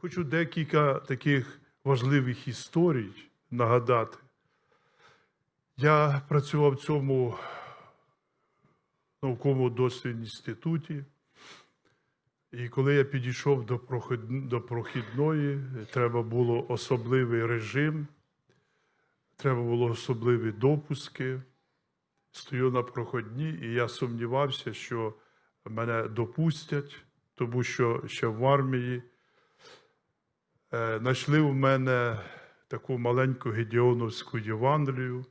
Хочу декілька таких важливих історій нагадати. Я працював в цьому науковому дослідному інституті. І коли я підійшов до, прохід... до прохідної, треба було особливий режим, треба було особливі допуски. Стою на проходні, і я сумнівався, що мене допустять, тому що ще в армії знайшли в мене таку маленьку Гедеоновську Євангелію.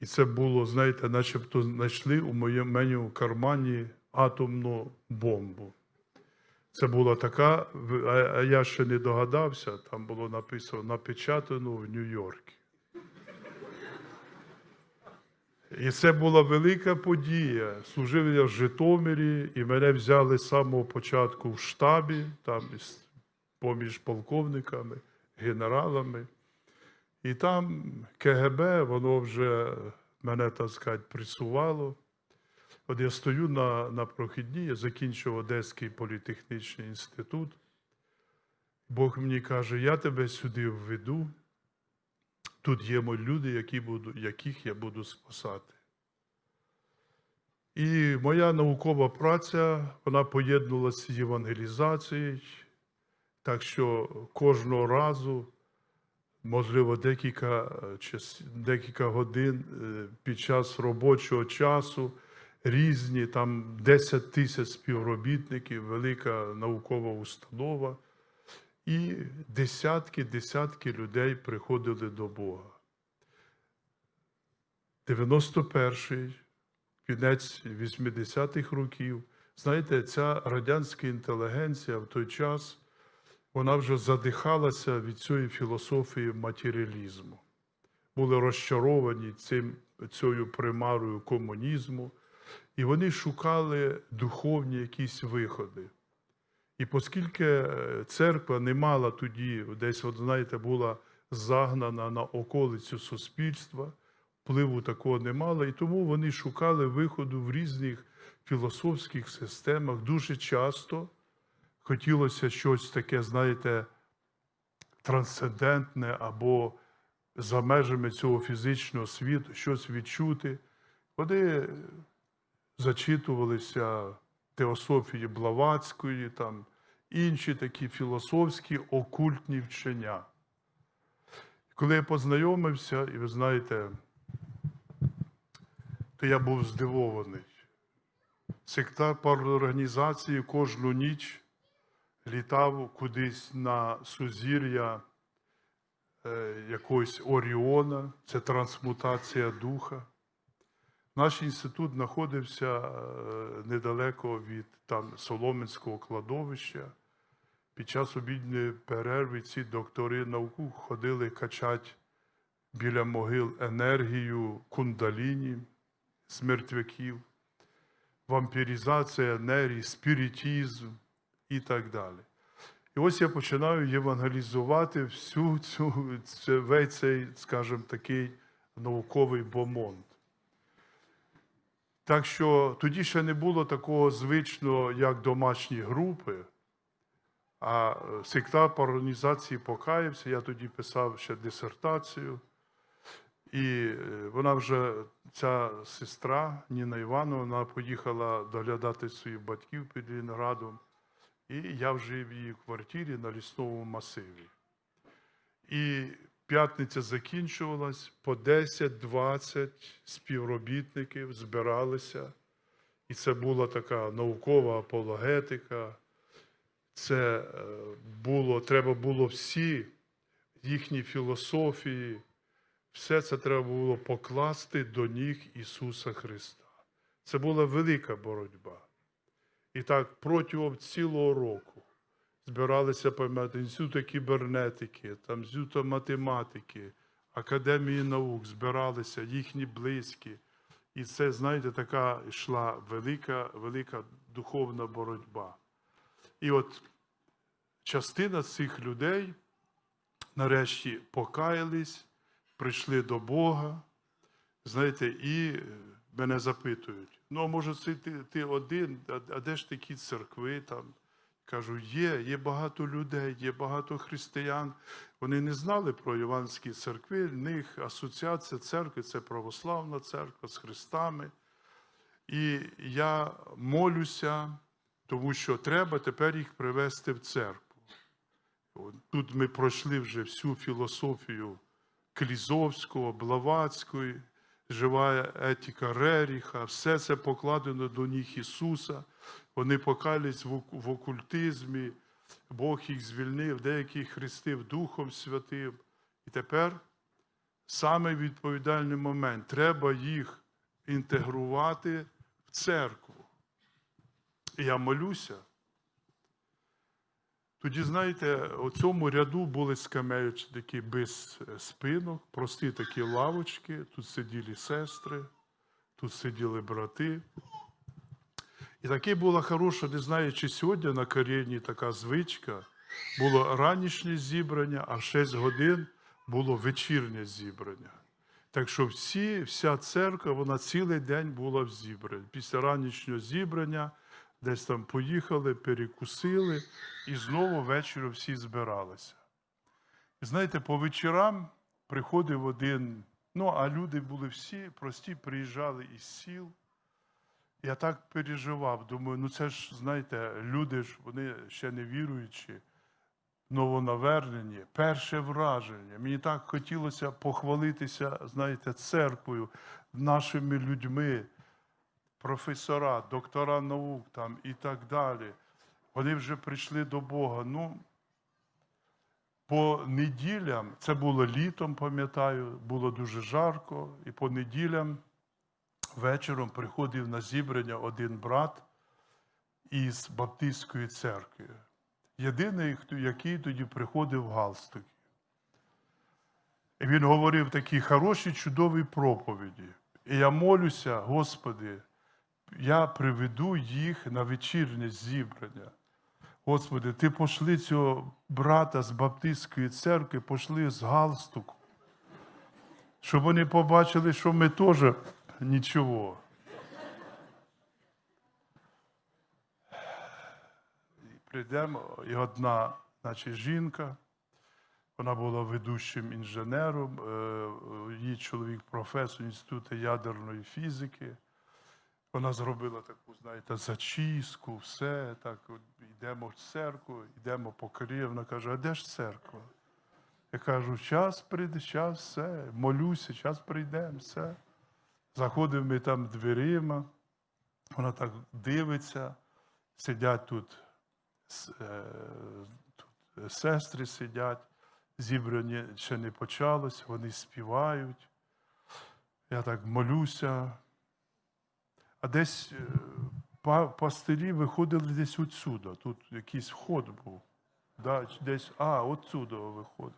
І це було, знаєте, начебто знайшли у моєму кармані атомну бомбу. Це була така, а я ще не догадався, там було написано напечатано в Нью-Йорку. І це була велика подія. Служив я в Житомирі, і мене взяли з самого початку в штабі, там поміж полковниками, генералами. І там КГБ, воно вже мене, так сказати, пресувало. От я стою на, на прохідні, я закінчив Одеський політехнічний інститут. Бог мені каже, я тебе сюди введу. Тут є мої люди, які буду, яких я буду спасати. І моя наукова праця, вона поєднувалася з євангелізацією, так що кожного разу, можливо, декілька, декілька годин е, під час робочого часу, різні, там 10 тисяч співробітників, велика наукова установа. І десятки, десятки людей приходили до Бога. 91-й, кінець 80-х років. Знаєте, ця радянська інтелігенція в той час вона вже задихалася від цієї філософії матеріалізму. Були розчаровані цим, цією примарою комунізму, і вони шукали духовні якісь виходи. І оскільки е, церква не мала тоді, десь, от, знаєте, була загнана на околицю суспільства, впливу такого не мала, і тому вони шукали виходу в різних філософських системах. Дуже часто хотілося щось таке, знаєте, трансцендентне або за межами цього фізичного світу, щось відчути. Вони зачитувалися теософії Блаватської, там інші такі філософські окультні вчення. Коли я познайомився, і ви знаєте, то я був здивований. Сектар організації кожну ніч літав кудись на сузір'я е, якогось Оріона, це трансмутація духа. Наш інститут знаходився е, недалеко від там, Соломенського кладовища. Під час обідньої перерви ці доктори науку ходили качати біля могил енергію кундаліні з мертвяків, вампіризація енергії, спіритізм і так далі. І ось я починаю євангелізувати всю цю, весь цей, скажімо, такий науковий бомонд. Так що тоді ще не було такого звичного, як домашні групи, а сектар по покаявся. Я тоді писав ще дисертацію. І е, вона вже, ця сестра Ніна Івановна, вона поїхала доглядати своїх батьків під Лінградом. І я вже в її квартирі на лісному масиві. І п'ятниця закінчувалась, по 10-20 співробітників збиралися. І це була така наукова апологетика. Це е, було, треба було всі їхні філософії, все це треба було покласти до ніг Ісуса Христа. Це була велика боротьба. І так протягом цілого року збиралися пам'ятати інститути кібернетики, там інститути математики, академії наук, збиралися їхні близькі. І це, знаєте, така йшла велика, велика духовна боротьба. І от частина цих людей нарешті покаялись, прийшли до Бога, знаєте, і мене запитують: ну, а може, це ти, ти один, а, а де ж такі церкви там? Кажу, є, є багато людей, є багато християн. Вони не знали про іванські церкви. В них асоціація церкви це православна церква з хрестами. І я молюся, тому що треба тепер їх привести в церкву. Тут ми пройшли вже всю філософію Клізовського, Блаватської, жива етика Реріха, все це покладено до ніг Ісуса. Вони покались в окультизмі, Бог їх звільнив, деякі хрестив Духом Святим. І тепер саме відповідальний момент. Треба їх інтегрувати в церкву. І я молюся. Тоді, знаєте, у цьому ряду були скамеючі такі без е, спинок, прості такі лавочки. Тут сиділи сестри, тут сиділи брати. І таке було хороше, не знаю, чи сьогодні на Карєні така звичка. Було ранішнє зібрання, а в 6 годин було вечірнє зібрання. Так що всі, вся церква, вона цілий день була в зібранні. Після ранішнього зібрання десь там поїхали, перекусили, і знову ввечері всі збиралися. І знаєте, по вечорам приходив один, ну, а люди були всі прості, приїжджали із сіл. Я так переживав, думаю, ну це ж, знаєте, люди ж, вони ще не віруючі, новонавернені, перше враження. Мені так хотілося похвалитися, знаєте, церквою, нашими людьми, професора, доктора наук там і так далі. Вони вже прийшли до Бога. Ну, по неділям, це було літом, пам'ятаю, було дуже жарко, і по неділям вечором приходив на зібрання один брат із Баптистської церкви. Єдиний, який тоді приходив в галстукі. І він говорив такі хороші, чудові проповіді. І я молюся, Господи, я приведу їх на вечірнє зібрання. Господи, ти пошли цього брата з Баптистської церкви, пошли з галстуку, щоб вони побачили, що ми теж нічого. Прийдемо, і одна, значить, жінка, вона була ведущим інженером, е, її чоловік професор Інституту ядерної фізики. Вона зробила таку, знаєте, зачистку, все. Так, йдемо в церкву, йдемо по Києву. Вона каже, а де ж церква? Я кажу, час прийде, час, все, молюся, час прийдемо, все. Заходимо ми там дверима, вона так дивиться, сидять тут, е, тут сестри сидять, зібрання ще не почалось, вони співають. Я так молюся. А десь е, пастирі виходили десь отсюда. Тут якийсь вход був. Да, десь, а, отсюда виходить.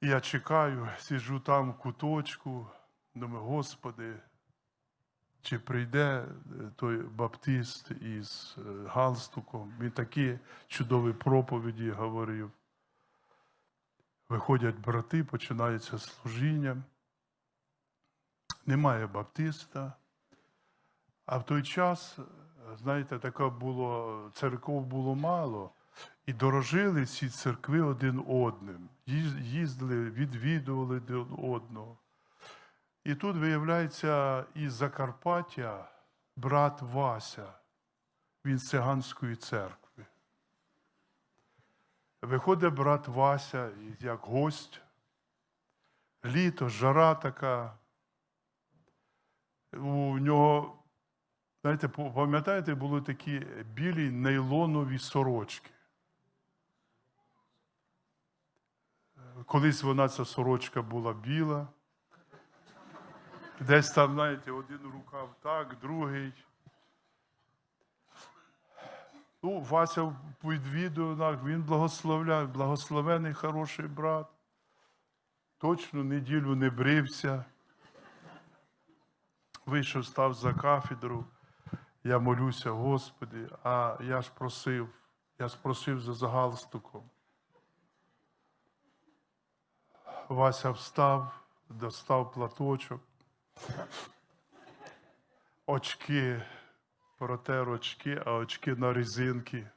Я чекаю, сиджу там в куточку, думаю, Господи, чи прийде е, той баптист із е, галстуком? Він такі чудові проповіді говорив. Виходять брати, починається служіння. Немає баптиста. А в той час, знаєте, така було, церков було мало, і дорожили ці церкви один одним. Їздили, відвідували один одного. І тут виявляється із Закарпаття брат Вася, він з циганської церкви. Виходить брат Вася як гость. Літо, жара така. У нього, знаєте, пам'ятаєте, були такі білі нейлонові сорочки. Колись вона ця сорочка була біла. Десь там, знаєте, один рукав так, другий. Ну, Вася під він благословляє, благословений хороший брат. Точно неділю не брився. Вийшов, став за кафедру. Я молюся, Господи, а я ж просив, я ж просив за загалстуком. Вася встав, достав платочок, очки протер очки, а очки на резинки.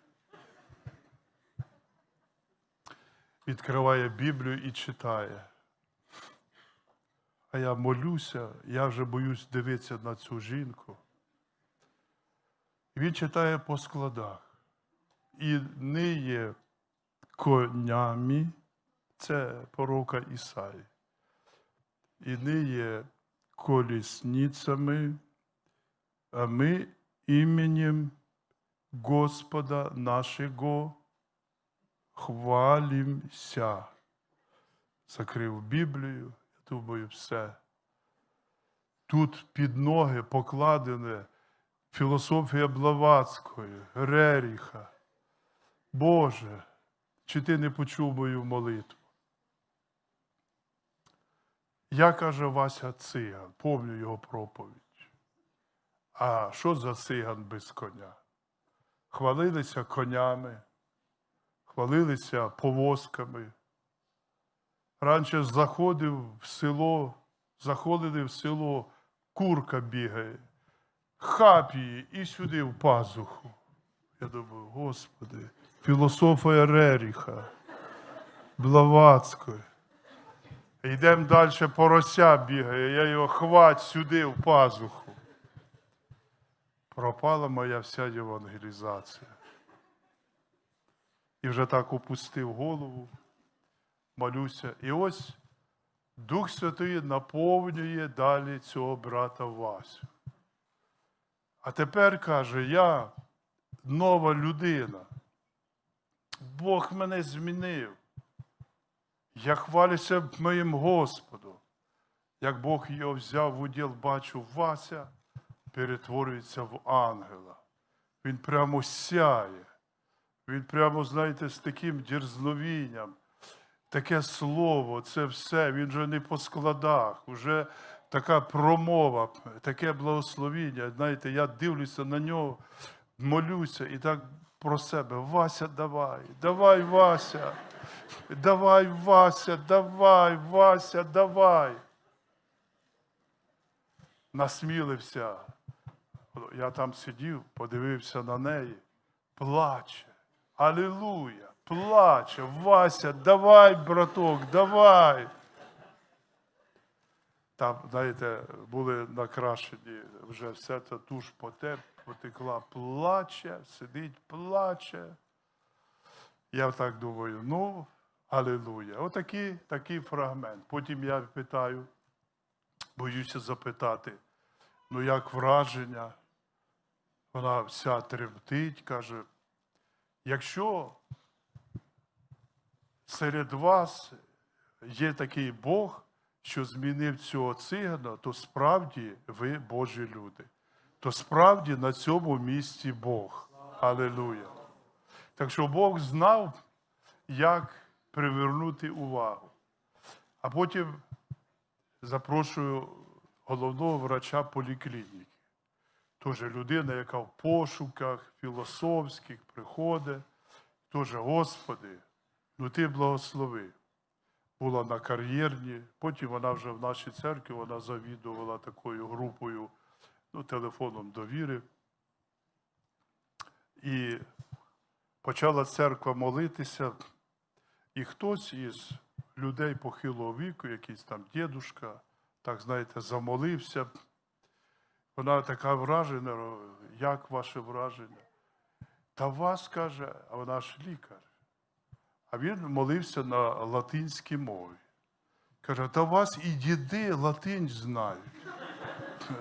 Відкриває Біблію і читає. А я молюся, я вже боюсь дивитися на цю жінку. Він читає по складах. І ниє конями, це пророка Ісаї. І ниє колісницями, а ми іменем Господа нашого хвалимся. Закрив Біблію, думаю, все. Тут під ноги покладене філософія Блаватської, Реріха. Боже, чи ти не почув мою молитву? Я каже Вася циган, помню його проповідь. А що за циган без коня? Хвалилися конями, хвалилися повозками. Раніше заходив в село, заходили в село, курка бігає, хап її і сюди в пазуху. Я думаю, Господи, філософія Реріха, Блаватської. Йдемо далі, порося бігає, я його хвать сюди в пазуху. Пропала моя вся євангелізація. І вже так опустив голову, молюся. І ось Дух Святий наповнює далі цього брата Васю. А тепер каже, я нова людина. Бог мене змінив. Я хвалюся моїм Господом. Як Бог його взяв в уділ, бачу, Вася перетворюється в ангела. Він прямо сяє. Він прямо, знаєте, з таким дерзновінням. Таке слово, це все. Він вже не по складах, вже така промова, таке благословіння. Знаєте, я дивлюся на нього, молюся і так про себе. Вася, давай, давай, Вася. Давай, Вася, давай, Вася, давай. Насмілився. Я там сидів, подивився на неї, плаче. Алілуя, плаче. Вася, давай, браток, давай. Там, знаєте, були накрашені, вже все це туш потеп, потекла, плаче, сидить, плаче. Я так думаю, ну, алілуя. Отакий такий фрагмент. Потім я питаю, боюся запитати, ну як враження? Вона вся тремтить, каже, якщо серед вас є такий Бог, що змінив цього цигана, то справді ви Божі люди. То справді на цьому місці Бог. Алілуя. Так що Бог знав, як привернути увагу. А потім запрошую головного врача поліклініки. Теж людина, яка в пошуках філософських приходить, теж, Господи, ну ти благослови. Була на кар'єрні, потім вона вже в нашій церкві вона завідувала такою групою, ну, телефоном довіри. І почала церква молитися, і хтось із людей похилого віку, якийсь там дідушка, так знаєте, замолився. Вона така вражена, як ваше враження? Та вас каже, а вона ж лікар. А він молився на латинській мові. Каже, та вас і діди латинь знають.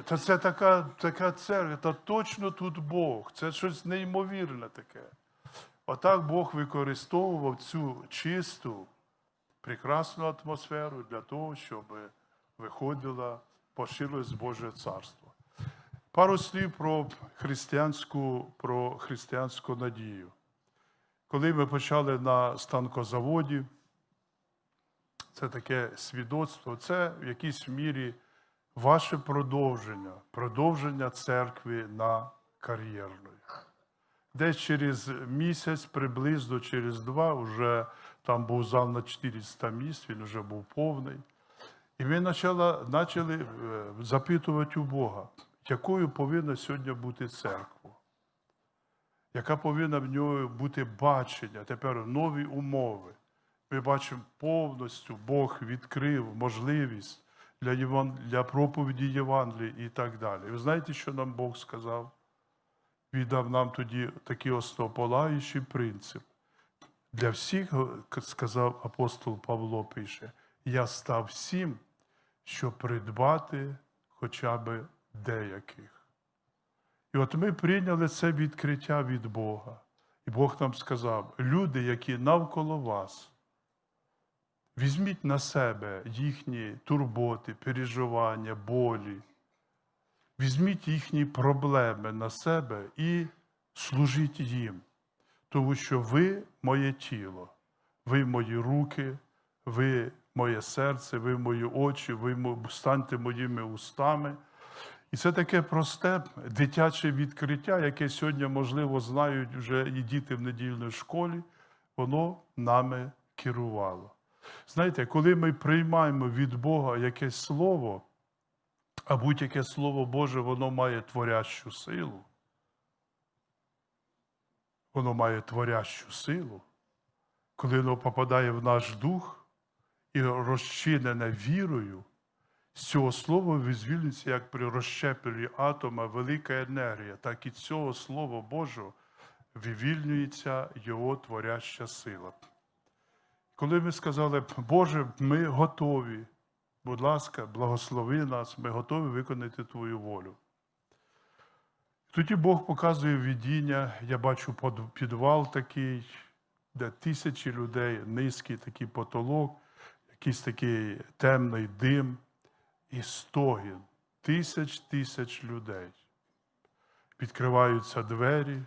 Та це така, така церква, та точно тут Бог. Це щось неймовірне таке. Отак Бог використовував цю чисту, прекрасну атмосферу для того, щоб виходило, поширилось Боже царство. Пару слів про християнську, про християнську надію. Коли ми почали на станкозаводі, це таке свідоцтво, це в якійсь мірі ваше продовження, продовження церкви на кар'єрної. Десь через місяць, приблизно через два, вже там був зал на 400 місць, він вже був повний. І ми почали, почали е, запитувати у Бога, якою повинна сьогодні бути церква, яка повинна в нього бути бачення, тепер нові умови. Ми бачимо повністю Бог відкрив можливість для, Єван... для проповіді Євангелії і так далі. Ви знаєте, що нам Бог сказав? Віддав нам тоді такий основополагаючий принцип. Для всіх, сказав апостол Павло, пише, я став всім, щоб придбати хоча б деяких. І от ми прийняли це відкриття від Бога. І Бог нам сказав: люди, які навколо вас, візьміть на себе їхні турботи, переживання, болі, візьміть їхні проблеми на себе і служіть їм. Тому що ви моє тіло, ви мої руки, ви моє серце, ви мої очі, ви станьте моїми устами. І це таке просте дитяче відкриття, яке сьогодні, можливо, знають вже і діти в недільній школі, воно нами керувало. Знаєте, коли ми приймаємо від Бога якесь слово, а будь-яке слово Боже, воно має творящу силу. Воно має творящу силу. Коли воно попадає в наш дух і розчинене вірою, з цього слова визвільниться, як при розщепленні атома велика енергія, так і цього Слова Божого вивільнюється його творяща сила. Коли ми сказали, Боже, ми готові, будь ласка, благослови нас, ми готові виконати Твою волю. Тоді Бог показує видіння, я бачу підвал такий, де тисячі людей, низький такий потолок, якийсь такий темний дим і стогін. Тисяч тисяч людей. Відкриваються двері,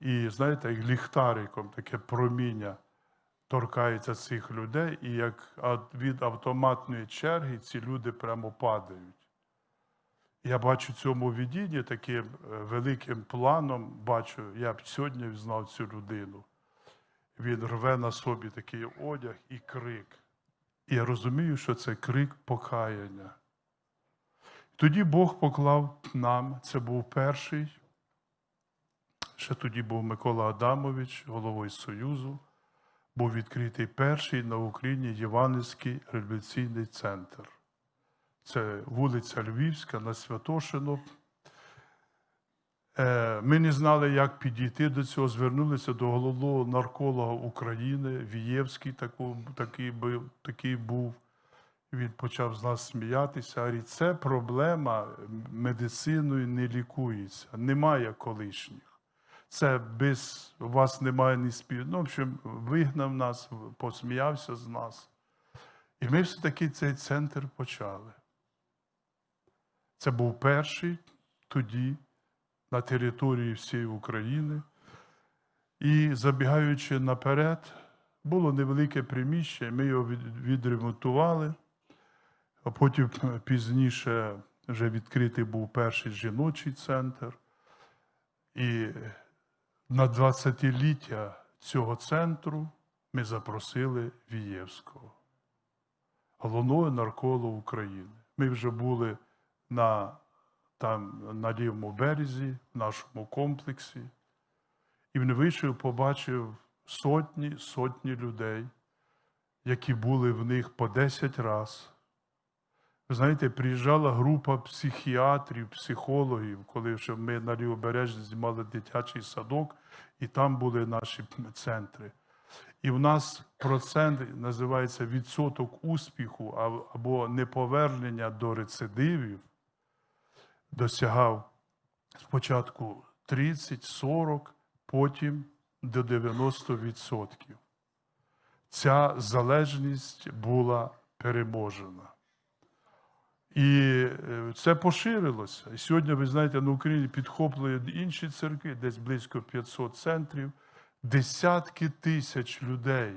і, знаєте, як ліхтариком таке проміння торкається цих людей, і як від автоматної черги ці люди прямо падають. Я бачу цьому відінні таким е, великим планом, бачу, я б сьогодні знав цю людину. Він рве на собі такий одяг і крик. І я розумію, що це крик покаяння. Тоді Бог поклав нам, це був перший, ще тоді був Микола Адамович, головою Союзу, був відкритий перший на Україні Євангельський революційний центр. Це вулиця Львівська на Святошино. Е, Ми не знали, як підійти до цього. Звернулися до головного нарколога України, Вієвський такий, би- такий був. Він почав з нас сміятися. Говорить, це проблема медициною не лікується. Немає колишніх. Це без у вас немає ні спів. Ну, в общем, вигнав нас, посміявся з нас. І ми все-таки цей центр почали. Це був перший тоді на території всієї України. І забігаючи наперед, було невелике приміщення, ми його відремонтували, а потім пізніше вже відкритий був перший жіночий центр. І на 20-ліття цього центру ми запросили Вієвського, головного нарколога України. Ми вже були на, там, на лівому березі, в нашому комплексі. І він вийшов, побачив сотні, сотні людей, які були в них по 10 разів. Ви знаєте, приїжджала група психіатрів, психологів, коли ще ми на Лівобережжі знімали дитячий садок, і там були наші центри. І в нас процент називається відсоток успіху або неповернення до рецидивів досягав спочатку 30-40, потім до 90%. Ця залежність була переможена. І е, це поширилося. І сьогодні, ви знаєте, на Україні підхоплюють інші церкви, десь близько 500 центрів, десятки тисяч людей,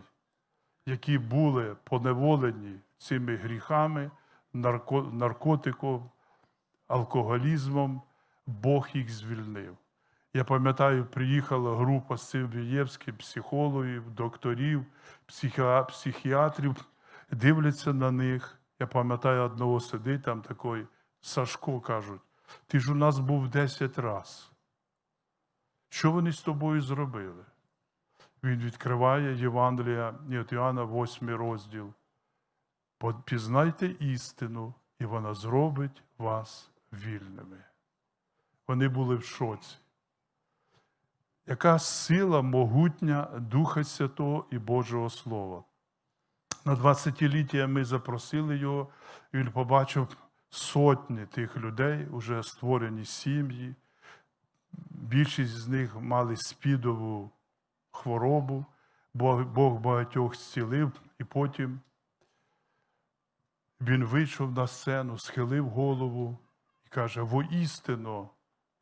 які були поневолені цими гріхами, нарко- наркотиком, алкоголізмом, Бог їх звільнив. Я пам'ятаю, приїхала група з цим Вієвським психологів, докторів, психіа- психіатрів, дивляться на них. Я пам'ятаю, одного сидить там такий Сашко кажуть. Ти ж у нас був 10 раз. Що вони з тобою зробили? Він відкриває Євангелія від Іоанна, 8 розділ. Пізнайте істину, і вона зробить вас вільними. Вони були в шоці. Яка сила могутня Духа Святого і Божого Слова? На 20-ліття ми запросили його, і він побачив сотні тих людей, вже створені сім'ї. Більшість з них мали спідову хворобу, Бог, багатьох зцілив, і потім він вийшов на сцену, схилив голову каже: воістину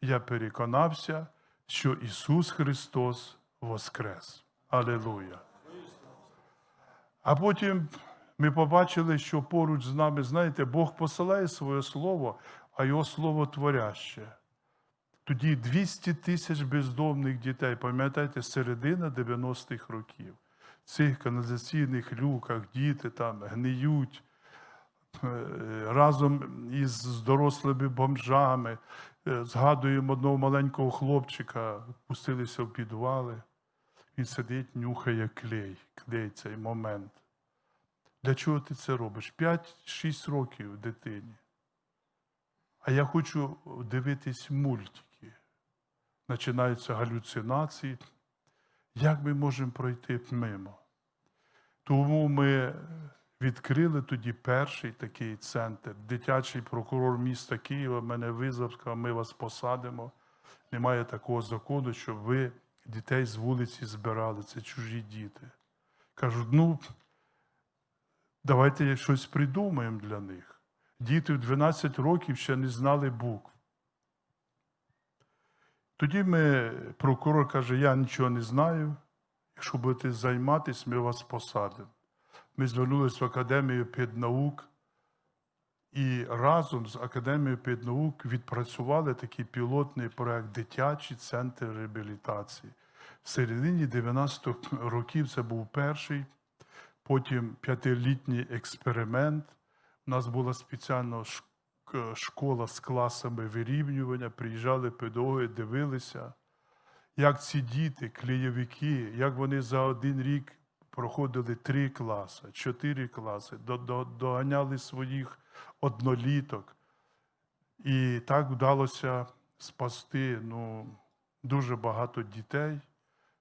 я переконався, що Ісус Христос воскрес. Алілуя. А потім ми побачили, що поруч з нами, знаєте, Бог посилає своє слово, а його слово творяще. Тоді 200 тисяч бездомних дітей, пам'ятаєте, середина 90-х років. В цих каналізаційних люках діти там гниють разом із дорослими бомжами. Е, Згадуємо одного маленького хлопчика, пустилися в підвали. Він сидить, нюхає клей, клей цей момент. Для чого ти це робиш? 5-6 років дитині. А я хочу дивитись мультики. Починаються галюцинації. Як ми можемо пройти мимо? Тому ми відкрили тоді перший такий центр. Дитячий прокурор міста Києва мене визвав, сказав, ми вас посадимо. Немає такого закону, щоб ви дітей з вулиці збирали. Це чужі діти. Кажуть, ну, давайте щось придумаємо для них. Діти в 12 років ще не знали букв. Тоді ми, прокурор каже, я нічого не знаю. Якщо будете займатися, ми вас посадимо. Ми звернулися в Академію педнаук і разом з Академією педнаук відпрацювали такий пілотний проект Дитячий центр реабілітації. В середині 90-х років це був перший, потім п'ятилітній експеримент. У нас була спеціальна школа з класами вирівнювання, приїжджали педагоги, дивилися, як ці діти, клеєвики, як вони за один рік проходили три класи, чотири класи, до- до- доганяли своїх одноліток. І так вдалося спасти ну, дуже багато дітей.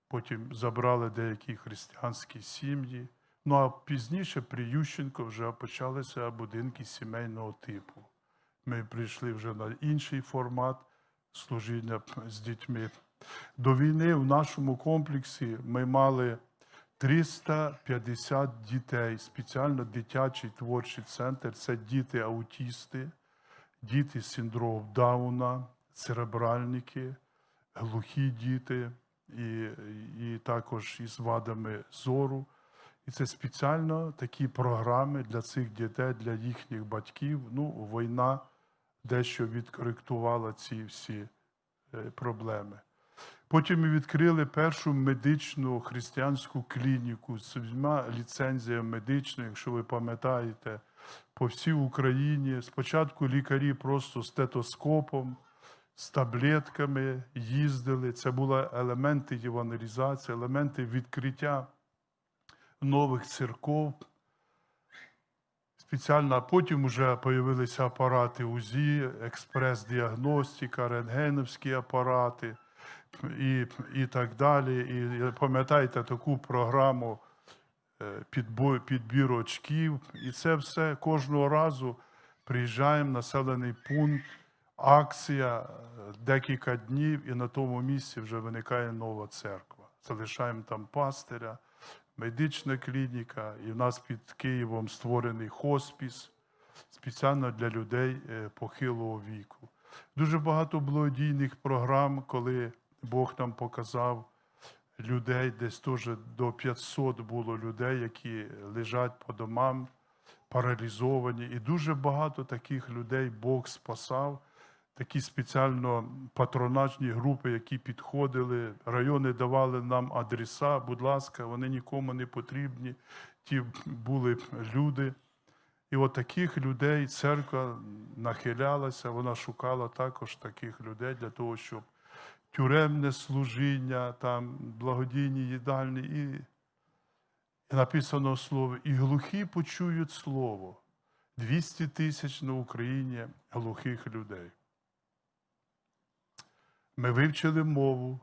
Потім забрали деякі християнські сім'ї. Ну а пізніше при Ющенко вже почалися будинки сімейного типу. Ми прийшли вже на інший формат служіння з дітьми. До війни в нашому комплексі ми мали 350 дітей, спеціально дитячий творчий центр. Це діти-аутісти, діти з синдромом Дауна, церебральники, глухі діти і, і також із вадами зору. І це спеціально такі програми для цих дітей, для їхніх батьків. Ну, війна дещо відкоректувала ці всі е, проблеми. Потім ми відкрили першу медичну християнську клініку з всіма ліцензіями медичною, якщо ви пам'ятаєте, по всій Україні. Спочатку лікарі просто з стетоскопом, з таблетками їздили. Це були елементи євангелізації, елементи відкриття нових церков. Спеціально, а потім вже з'явилися апарати УЗІ, експрес-діагностика, рентгеновські апарати і, і так далі. І пам'ятаєте таку програму е, підбо- підбіру очків. І це все кожного разу приїжджаємо в населений пункт, акція, е, декілька днів, і на тому місці вже виникає нова церква. Залишаємо там пастиря, медична клініка, і в нас під Києвом створений хоспіс спеціально для людей е, похилого віку. Дуже багато благодійних програм, коли Бог нам показав людей, десь теж до 500 було людей, які лежать по домам, паралізовані. І дуже багато таких людей Бог спасав. Такі спеціально патронажні групи, які підходили, райони давали нам адреса, будь ласка, вони нікому не потрібні. Ті були люди, І от таких людей церква нахилялася, вона шукала також таких людей для того, щоб тюремне служіння, там благодійні їдальні, і, і написано слово, і глухі почують слово. 200 тисяч на Україні глухих людей. Ми вивчили мову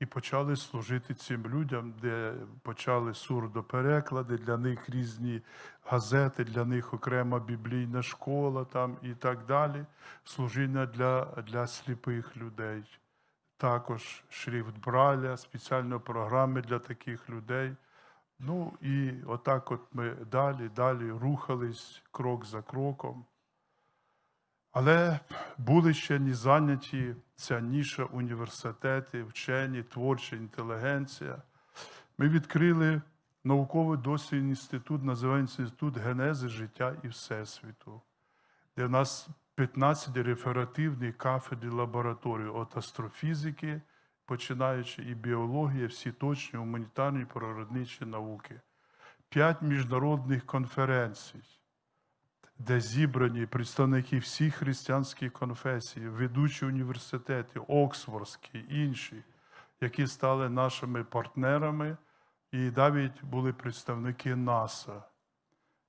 і почали служити цим людям, де почали сурдопереклади, для них різні газети, для них окрема біблійна школа там і так далі. Служіння для, для сліпих людей. Також шрифт Браля, спеціальні програми для таких людей. Ну і отак от ми далі, далі рухались крок за кроком. Але були ще не зайняті ця ніша університети, вчені, творча інтелігенція. Ми відкрили науковий дослідний інститут, називається Інститут генези життя і Всесвіту, де в нас 15 реферативних кафедр лабораторій від астрофізики, починаючи і біологія, всі точні гуманітарні природничі науки, п'ять міжнародних конференцій де зібрані представники всіх християнських конфесій, ведучі університети, Оксфордські, інші, які стали нашими партнерами, і навіть були представники НАСА.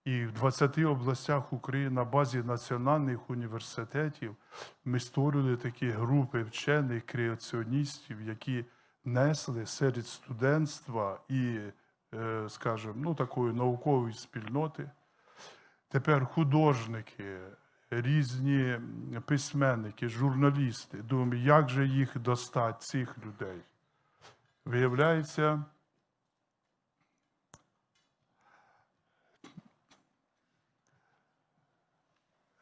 І в 20 областях України на базі національних університетів ми створили такі групи вчених креаціоністів, які несли серед студентства і, е, скажімо, ну, такої наукової спільноти. Тепер художники, різні письменники, журналісти. Думаю, як же їх достати, цих людей? Виявляється,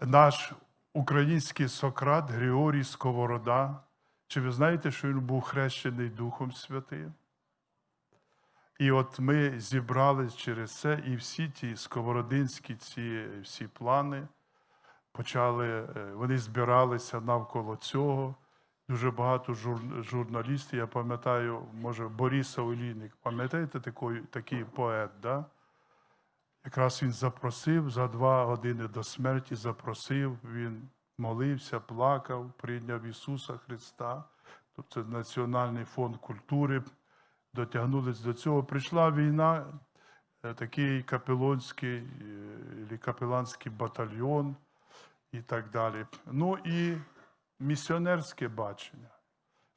наш український Сократ Григорій Сковорода. Чи ви знаєте, що він був хрещений Духом Святим? І от ми зібрались через це, і всі ті сковородинські ці всі плани почали, е, вони збиралися навколо цього. Дуже багато жур, журналістів, я пам'ятаю, може, Бориса Олійник, пам'ятаєте такий, такий поет, да? Якраз він запросив за два години до смерті, запросив, він молився, плакав, прийняв Ісуса Христа. Тут це Національний фонд культури дотягнулись до цього. Прийшла війна, е, такий капелонський е, капеланський батальйон і так далі. Ну і місіонерське бачення.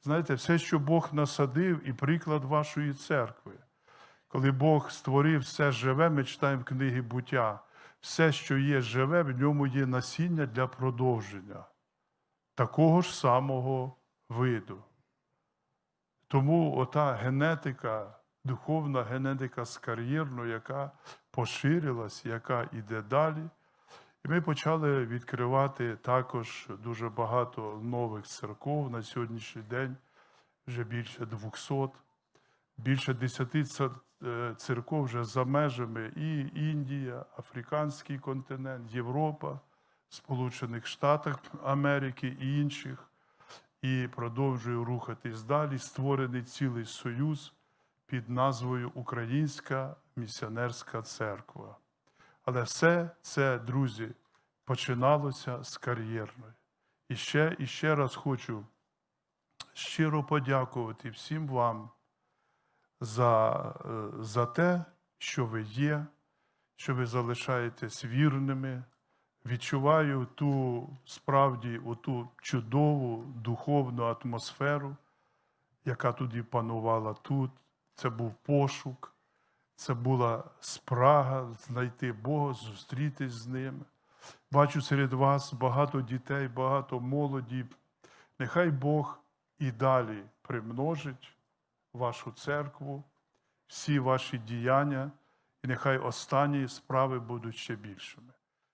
Знаєте, все, що Бог насадив, і приклад вашої церкви. Коли Бог створив все живе, ми читаємо книги буття. Все, що є живе, в ньому є насіння для продовження такого ж самого виду. Тому ота генетика, духовна генетика з кар'єрну, яка поширилась, яка йде далі. І ми почали відкривати також дуже багато нових церков на сьогоднішній день, вже більше 200, більше 10 е, церков вже за межами і Індія, Африканський континент, Європа, Сполучених Штатів Америки і інших і продовжую рухатись далі. Створений цілий союз під назвою Українська місіонерська церква. Але все це, друзі, починалося з кар'єрної. І ще, і ще раз хочу щиро подякувати всім вам за, е, за те, що ви є, що ви залишаєтесь вірними відчуваю ту справді ту чудову духовну атмосферу, яка тоді панувала тут. Це був пошук, це була спрага знайти Бога, зустрітись з ним. Бачу серед вас багато дітей, багато молоді. Нехай Бог і далі примножить вашу церкву, всі ваші діяння, і нехай останні справи будуть ще більшими.